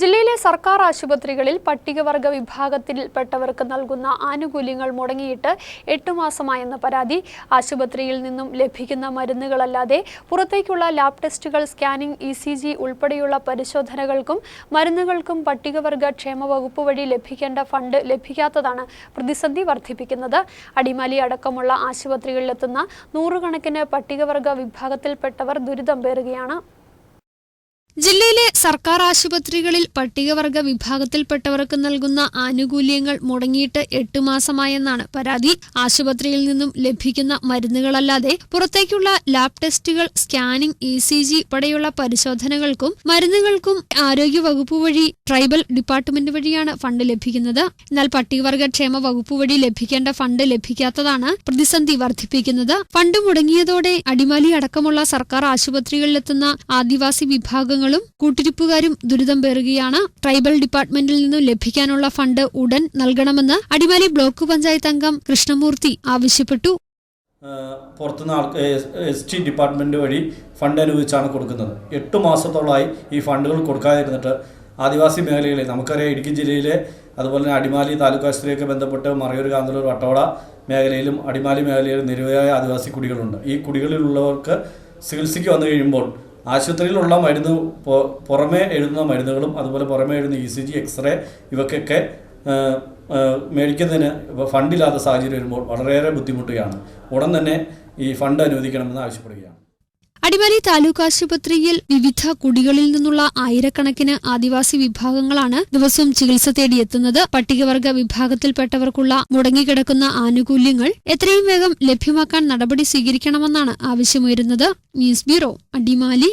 ജില്ലയിലെ സർക്കാർ ആശുപത്രികളിൽ പട്ടികവർഗ വിഭാഗത്തിൽപ്പെട്ടവർക്ക് നൽകുന്ന ആനുകൂല്യങ്ങൾ മുടങ്ങിയിട്ട് എട്ടു മാസമായെന്ന പരാതി ആശുപത്രിയിൽ നിന്നും ലഭിക്കുന്ന മരുന്നുകളല്ലാതെ പുറത്തേക്കുള്ള ലാബ് ടെസ്റ്റുകൾ സ്കാനിംഗ് ഇ സി ജി ഉൾപ്പെടെയുള്ള പരിശോധനകൾക്കും മരുന്നുകൾക്കും പട്ടികവർഗ ക്ഷേമ വകുപ്പ് വഴി ലഭിക്കേണ്ട ഫണ്ട് ലഭിക്കാത്തതാണ് പ്രതിസന്ധി വർദ്ധിപ്പിക്കുന്നത്. അടിമാലി അടക്കമുള്ള ആശുപത്രികളിലെത്തുന്ന നൂറുകണക്കിന് പട്ടികവർഗ വിഭാഗത്തിൽപ്പെട്ടവർ ദുരിതം പേറുകയാണ്. ജില്ലയിലെ സർക്കാർ ആശുപത്രികളിൽ പട്ടികവർഗ വിഭാഗത്തിൽപ്പെട്ടവർക്ക് നൽകുന്ന ആനുകൂല്യങ്ങൾ മുടങ്ങിയിട്ട് എട്ട് മാസമായെന്നാണ് പരാതി. ആശുപത്രിയിൽ നിന്നും ലഭിക്കുന്ന മരുന്നുകളല്ലാതെ പുറത്തേക്കുള്ള ലാബ് ടെസ്റ്റുകൾ സ്കാനിംഗ് ഇ സി ജി ഉൾപ്പെടെയുള്ള പരിശോധനകൾക്കും മരുന്നുകൾക്കും ആരോഗ്യവകുപ്പ് വഴി ട്രൈബൽ ഡിപ്പാർട്ട്മെന്റ് വഴിയാണ് ഫണ്ട് ലഭിക്കുന്നത്. എന്നാൽ പട്ടികവർഗ ക്ഷേമ വകുപ്പ് വഴി ലഭിക്കേണ്ട ഫണ്ട് ലഭിക്കാത്തതാണ് പ്രതിസന്ധി വർദ്ധിപ്പിക്കുന്നത്. ഫണ്ട് മുടങ്ങിയതോടെ അടിമാലി അടക്കമുള്ള സർക്കാർ ആശുപത്രികളിലെത്തുന്ന ആദിവാസി വിഭാഗങ്ങളും കൂട്ടിരിപ്പുകാരും ദുരിതം പേറുകയാണ്. ട്രൈബൽ ഡിപ്പാർട്ട്മെന്റിൽ നിന്നും ലഭിക്കാനുള്ള ഫണ്ട് ഉടൻ നൽകണമെന്ന് അടിമാലി ബ്ലോക്ക് പഞ്ചായത്ത് അംഗം കൃഷ്ണമൂർത്തി ആവശ്യപ്പെട്ടു. പുറത്തുനിന്ന് ആൾക്ക് എസ് ടി ഡിപ്പാർട്ട്മെന്റ് വഴി ഫണ്ട് അനുവദിച്ചാണ് കൊടുക്കുന്നത്. എട്ട് മാസത്തോളമായി ഈ ഫണ്ടുകൾ കൊടുക്കാതിരുന്നിട്ട് ആദിവാസി മേഖലകളിൽ നമുക്കറിയാം ഇടുക്കി ജില്ലയിലെ അതുപോലെ തന്നെ അടിമാലി താലൂക്ക് ആശുപത്രിയൊക്കെ ബന്ധപ്പെട്ട് മറയൂർ കാന്തല്ലൂർ വട്ടവട മേഖലയിലും അടിമാലി മേഖലയിലും നിരവധിയായ ആദിവാസി കുടികളുണ്ട്. ഈ കുടികളിലുള്ളവർക്ക് ചികിത്സയ്ക്ക് വന്നു കഴിയുമ്പോൾ ആശുപത്രിയിലുള്ള മരുന്ന് പുറമേ എഴുതുന്ന മരുന്നുകളും അതുപോലെ പുറമേ എഴുതുന്ന ഇ സി ജി എക്സ്റേ ഇവക്കൊക്കെ മേടിക്കുന്നതിന് ഫണ്ടില്ലാത്ത സാഹചര്യം വരുമ്പോൾ വളരെയേറെ ബുദ്ധിമുട്ടുകയാണ്. ഉടൻ തന്നെ ഈ ഫണ്ട് അനുവദിക്കണമെന്ന് ആവശ്യപ്പെടുകയാണ്. അടിമാലി താലൂക്ക് ആശുപത്രിയിൽ വിവിധ കുടികളിൽ നിന്നുള്ള ആയിരക്കണക്കിന് ആദിവാസി വിഭാഗങ്ങളാണ് ദിവസവും ചികിത്സ തേടിയെത്തുന്നത് പട്ടികവർഗ വിഭാഗത്തിൽപ്പെട്ടവർക്കുള്ള മുടങ്ങിക്കിടക്കുന്ന ആനുകൂല്യങ്ങൾ എത്രയും വേഗം ലഭ്യമാക്കാൻ നടപടി സ്വീകരിക്കണമെന്നാണ് ആവശ്യമുയരുന്നത്. News bureau Adimali.